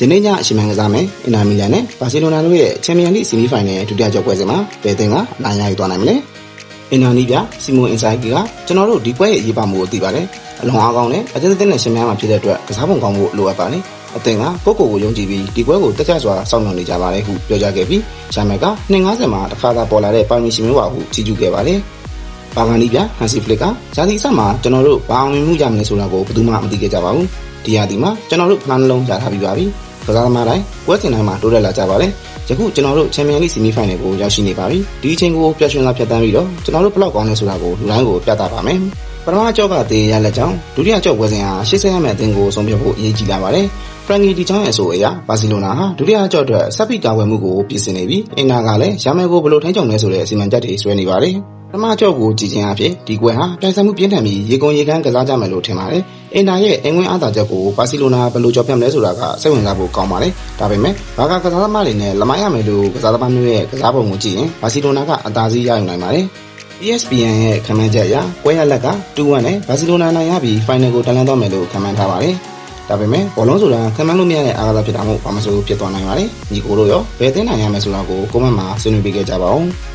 ယနေ့ညအချိန်မှန်ကစားမယ်အင်တာမီလန်နဲ့ဘာစီလိုနာတို့ရဲ့ချန်ပီယံလိဆီမီဖိုင်နယ်ဒုတိယကြောပွဲစဉ်မှာဘယ်သင်းကအနိုင်ရယူသွားနိုင်မလဲအင်တာနီးပြစီမွန်အင်ဆိုင်ကီကကျွန်တော်တို့ဒီပွဲရဲ့အရေးပါမှုကိုသိပါတယ်အလွန်အားကောင်းတဲ့အတင်းအတင်းနဲ့ရှင်များမှာဖြစ်တဲ့အတွက်ကစားပုံကောင်းဖို့လိုအပ်ပါတယ်အသင်ကကိုကိုကိုယုံကြည်ပြီးဒီပွဲကိုတက်ကြွစွာစောင့်မျှော်နေကြပါတယ်ဟုပြောကြားခဲ့ပြီးရှာမက်က250မှာတစ်ခါသာပေါ်လာတဲ့ပိုင်ရှင်မျိုးပါဟုကြီးကျူးခဲ့ပါတယ်ဘာဂန်ဒီပြဟန်စီဖလစ်ကဇာတိဆက်မှာကျွန်တော်တို့ဘာအောင်မြင်မှုရမလဲဆိုတာကိုဘယ်သူမှမသိခဲ့ကြပါဘူးဒီရာဒီမှာကျွန်တော်တို့ဖလားနှလုံးရထားပြီးပါပြီ ကစားသမားတိုင်းပွဲစဉ်တိုင်းမှာတိုးတက်လာကြပါတယ်။ယခုကျွန်တော်တို့ချန်ပီယံလိဆီမီဖိုင်နယ်ကိုရောက်ရှိနေပါပြီ။ဒီအချိန်ကိုပျော်ရွှင်စွာဖြတ်သန်းပြီးတော့ကျွန်တော်တို့ဘယ်လောက်ကောင်းလဲဆိုတာကိုလူတိုင်းကိုပြသပါမယ်။ပထမအကြောက်ကတေးရလက်ကြောင်းဒုတိယကြောက်ပွဲစဉ်ဟာ80ရမယ့်အသင်းကိုဆုံးဖြတ်ဖို့အရေးကြီးလာပါတယ်။ဖရန်ကီဒီချောင်းရဲ့အဆိုအရဘာစီလိုနာဟာဒုတိယကြောက်အတွက်ဆက်ပြီးတာဝန်မှုကိုပြင်ဆင်နေပြီးအင်နာကလည်းရမယ်ကိုဘယ်လိုထိန်းချုပ်လဲဆိုတဲ့အစီအမံချက်တွေဆွဲနေပါတယ်။ပထမကြောက်ကိုကြည်ချင်းအဖြစ်ဒီကွယ်ဟာပြိုင်ဆိုင်မှုပြင်းထန်ပြီးရေကုန်ရေကန်းကစားကြမယ်လို့ထင်ပါတယ်။ အင်နာရဲ့အင်ဝင်အားသာချက်ကိုဘာစီလိုနာဘယ်လိုကြော်ပြတ်မလဲဆိုတာကစိတ်ဝင်စားဖို့ကောင်းပါတယ်။ဒါပေမဲ့ဘာကကစားသမားတွေနဲ့လမိုင်းရမယ်လို့ကစားသမားမျိုးရဲ့ကစားပုံကိုကြည့်ရင်ဘာစီလိုနာကအသာစီးရယူနိုင်ပါတယ်။ ESPN ရဲ့ခန့်မှန်းချက်အရပွဲရလက်က2-1နဲ့ဘာစီလိုနာနိုင်ရပြီး final ကိုတန်းလန်းသွားမယ်လို့ခန့်မှန်းထားပါတယ်။ဒါပေမဲ့ဘောလုံးဆိုတာခန့်မှန်းလို့မရတဲ့အားကစားဖြစ်တာမို့ဘာမဆိုဖြစ်သွားနိုင်ပါတယ်။ညီကိုတို့ရောဘယ်သင်းနိုင်ရမယ်ဆိုတာကိုကွန်မန့်မှာဆွေးနွေးပေးခဲ့ကြပါဦး။